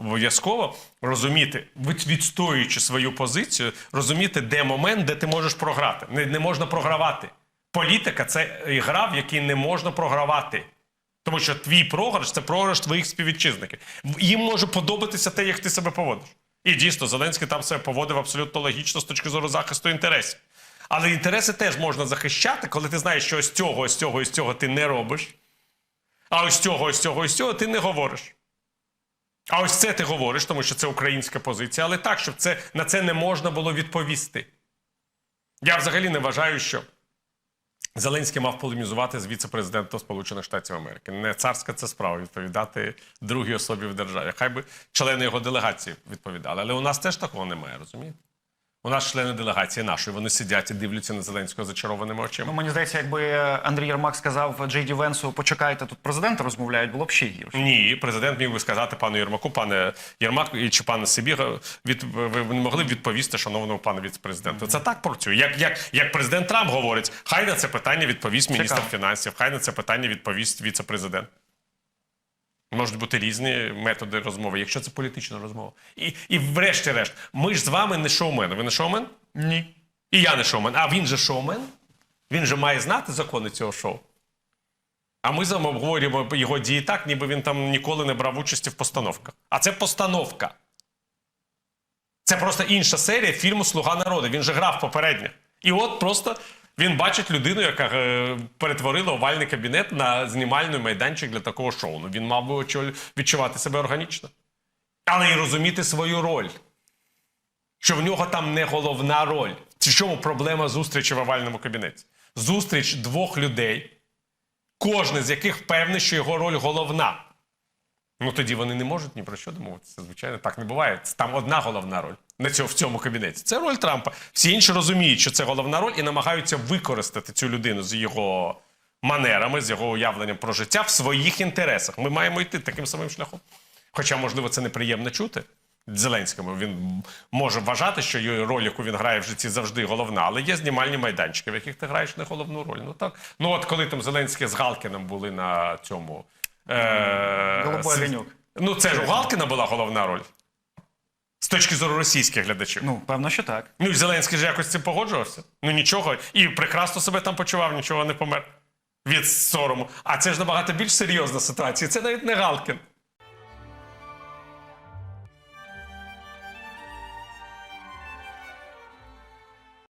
обов'язково розуміти, від- відстоюючи свою позицію, розуміти, де момент, де ти можеш програти. Не, не можна програвати. Політика це гра, в якій не можна програвати. Тому що твій програш це програш твоїх співвітчизників. Їм може подобатися те, як ти себе поводиш. І дійсно, Зеленський там себе поводив абсолютно логічно з точки зору захисту інтересів. Але інтереси теж можна захищати, коли ти знаєш, що ось цього, ось цього, ось цього ти не робиш. А ось цього, ось цього, ось цього ти не говориш. А ось це ти говориш, тому що це українська позиція, але так, щоб це, на це не можна було відповісти. Я взагалі не вважаю, що Зеленський мав полемізувати з віце-президентом Сполучених Штатів Америки. Не царська це справа відповідати другій особі в державі. Хай би члени його делегації відповідали. Але у нас теж такого немає, розумієте? У нас члени делегації нашої, вони сидять і дивляться на Зеленського зачарованими очима. Ну, мені здається, якби Андрій Єрмак сказав Джей Ді Венсу, почекайте, тут президенти розмовляють, було б ще гірше. Ні, президент міг би сказати пану Єрмаку, пане Єрмак і чи пане Сибіга, від ви не могли б відповісти шановному пану віце-президенту. Це так працює. Як, як, як президент Трамп говорить, хай на це питання відповість міністр Цікаво. фінансів, хай на це питання відповість віце-президент. Можуть бути різні методи розмови, якщо це політична розмова. І, і врешті-решт, ми ж з вами не шоумени. Ви не шоумен? Ні. І я не шоумен. А він же шоумен. Він же має знати закони цього шоу. А ми з вами обговорюємо його дії так, ніби він там ніколи не брав участі в постановках. А це постановка. Це просто інша серія фільму Слуга народу. Він же грав попередньо. І от просто він бачить людину, яка е, перетворила овальний кабінет на знімальний майданчик для такого шоу. Ну він мав би відчувати себе органічно. Але й розуміти свою роль що в нього там не головна роль. В чому проблема зустрічі в овальному кабінеті? Зустріч двох людей, кожен з яких впевнений, що його роль головна. Ну тоді вони не можуть ні про що домовитися. Звичайно, так не буває. Там одна головна роль на цьому, в цьому кабінеті. Це роль Трампа. Всі інші розуміють, що це головна роль, і намагаються використати цю людину з його манерами, з його уявленням про життя в своїх інтересах. Ми маємо йти таким самим шляхом. Хоча, можливо, це неприємно чути. Зеленському він може вважати, що його роль, яку він грає в житті, завжди головна, але є знімальні майданчики, в яких ти граєш не головну роль. Ну так. Ну от коли там Зеленський з Галкіним були на цьому. Е- Голубой с- Ну, це ж у Галкіна була головна роль. З точки зору російських глядачів. Ну, певно, що так. Ну і Зеленський ж якось з цим погоджувався. Ну нічого. І прекрасно себе там почував, нічого не помер від сорому. А це ж набагато більш серйозна ситуація. Це навіть не Галкін.